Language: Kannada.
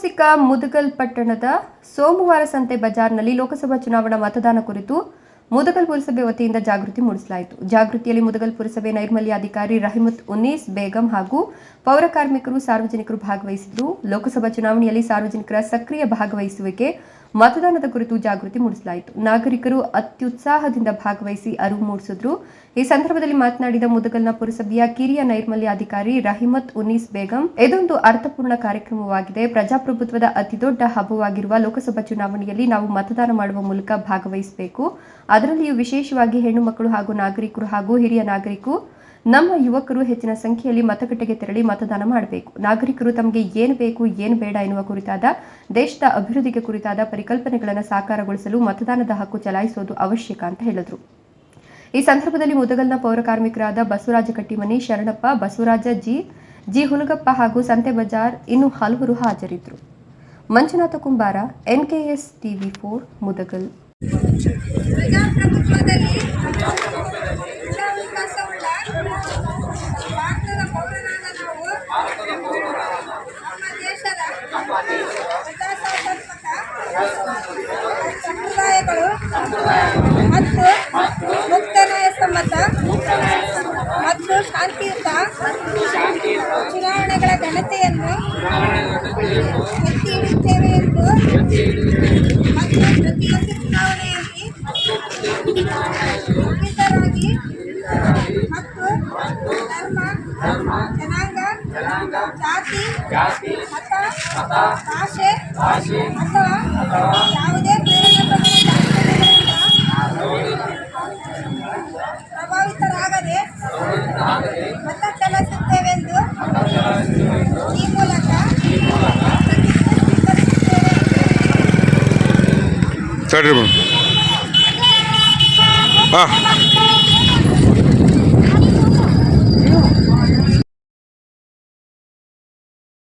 ಐತಿಹಾಸಿಕ ಮುದಗಲ್ ಪಟ್ಟಣದ ಸೋಮವಾರ ಸಂತೆ ಬಜಾರ್ನಲ್ಲಿ ಲೋಕಸಭಾ ಚುನಾವಣಾ ಮತದಾನ ಕುರಿತು ಮುದಗಲ್ ಪುರಸಭೆ ವತಿಯಿಂದ ಜಾಗೃತಿ ಮೂಡಿಸಲಾಯಿತು. ಜಾಗೃತಿಯಲ್ಲಿ ಮುದಗಲ್ ಪುರಸಭೆ ನೈರ್ಮಲ್ಯಾಧಿಕಾರಿ ರಹಿಮತ್ ಉನ್ನೀಸ್ ಬೇಗಂ ಹಾಗೂ ಪೌರ ಕಾರ್ಮಿಕರು ಸಾರ್ವಜನಿಕರು ಭಾಗವಹಿಸಿದ್ದು ಲೋಕಸಭಾ ಚುನಾವಣೆಯಲ್ಲಿ ಸಾರ್ವಜನಿಕರ ಸಕ್ರಿಯ ಭಾಗವಹಿಸುವಿಕೆ ಮತದಾನದ ಕುರಿತು ಜಾಗೃತಿ ಮೂಡಿಸಲಾಯಿತು. ನಾಗರಿಕರು ಅತ್ಯುತ್ಸಾಹದಿಂದ ಭಾಗವಹಿಸಿ ಅರಿವು ಮೂಡಿಸಿದ್ರು. ಈ ಸಂದರ್ಭದಲ್ಲಿ ಮಾತನಾಡಿದ ಮುದಗಲ್ನ ಪುರಸಭೆಯ ಕಿರಿಯ ನೈರ್ಮಲ್ಯ ಅಧಿಕಾರಿ ರಹಿಮತ್ ಉನೀಸ್ ಬೇಗಂ, ಇದೊಂದು ಅರ್ಥಪೂರ್ಣ ಕಾರ್ಯಕ್ರಮವಾಗಿದೆ. ಪ್ರಜಾಪ್ರಭುತ್ವದ ಅತಿದೊಡ್ಡ ಹಬ್ಬವಾಗಿರುವ ಲೋಕಸಭಾ ಚುನಾವಣೆಯಲ್ಲಿ ನಾವು ಮತದಾನ ಮಾಡುವ ಮೂಲಕ ಭಾಗವಹಿಸಬೇಕು. ಅದರಲ್ಲಿಯೂ ವಿಶೇಷವಾಗಿ ಹೆಣ್ಣು ಮಕ್ಕಳು ಹಾಗೂ ನಾಗರಿಕರು ಹಾಗೂ ಹಿರಿಯ ನಾಗರಿಕರು ನಮ್ಮ ಯುವಕರು ಹೆಚ್ಚಿನ ಸಂಖ್ಯೆಯಲ್ಲಿ ಮತಗಟ್ಟೆಗೆ ತೆರಳಿ ಮತದಾನ ಮಾಡಬೇಕು. ನಾಗರಿಕರು ತಮಗೆ ಏನು ಬೇಕು, ಏನು ಬೇಡ ಎನ್ನುವ ಕುರಿತಾದ, ದೇಶದ ಅಭಿವೃದ್ಧಿಗೆ ಕುರಿತಾದ ಪರಿಕಲ್ಪನೆಗಳನ್ನು ಸಾಕಾರಗೊಳಿಸಲು ಮತದಾನದ ಹಕ್ಕು ಚಲಾಯಿಸುವುದು ಅವಶ್ಯಕ ಅಂತ ಹೇಳಿದರು. ಈ ಸಂದರ್ಭದಲ್ಲಿ ಮುದಗಲ್ನ ಪೌರ ಕಾರ್ಮಿಕರಾದ ಬಸವರಾಜ ಕಟ್ಟಿಮನಿ, ಶರಣಪ್ಪ, ಬಸವರಾಜ ಜಿ ಜಿ ಹುಲಗಪ್ಪ ಹಾಗೂ ಸಂತೆ ಬಜಾರ್ ಇನ್ನು ಹಲವರು ಹಾಜರಿದ್ದರು ಮಂಜುನಾಥ ಕುಂಬಾರ ಎನ್ಕೆಎಸ್ ಟಿವಿ ಫೋರ್, ಮುದಗಲ್. ಸಂಪ್ರದಾಯಗಳು ಮತ್ತು ಮುಕ್ತನಯ ಸಮ್ಮತ ಮತ್ತು ಶಾಂತಿಯುತ ಚುನಾವಣೆಗಳ ಘನತೆಯನ್ನು ಎತ್ತಿ ಹಿಡಿಯುತ್ತೇವೆ ಎಂದು ಮತ್ತು ಪ್ರತಿಯೊಂದು ಚುನಾವಣೆಯಲ್ಲಿ ವಿವಿಧರಾಗಿ ಮತ್ತು ಧರ್ಮ, ಜನಾಂಗ, ಜಾತಿ ಭಾಷೆ ಅಥವಾ ಯಾವುದೇ ಪ್ರಭಾವಿತರಾಗದೆ ಮತ ಚಲಾಯಿಸುತ್ತೇವೆಂದು ಈ ಮೂಲಕ ಸರಿ ಹಾಂ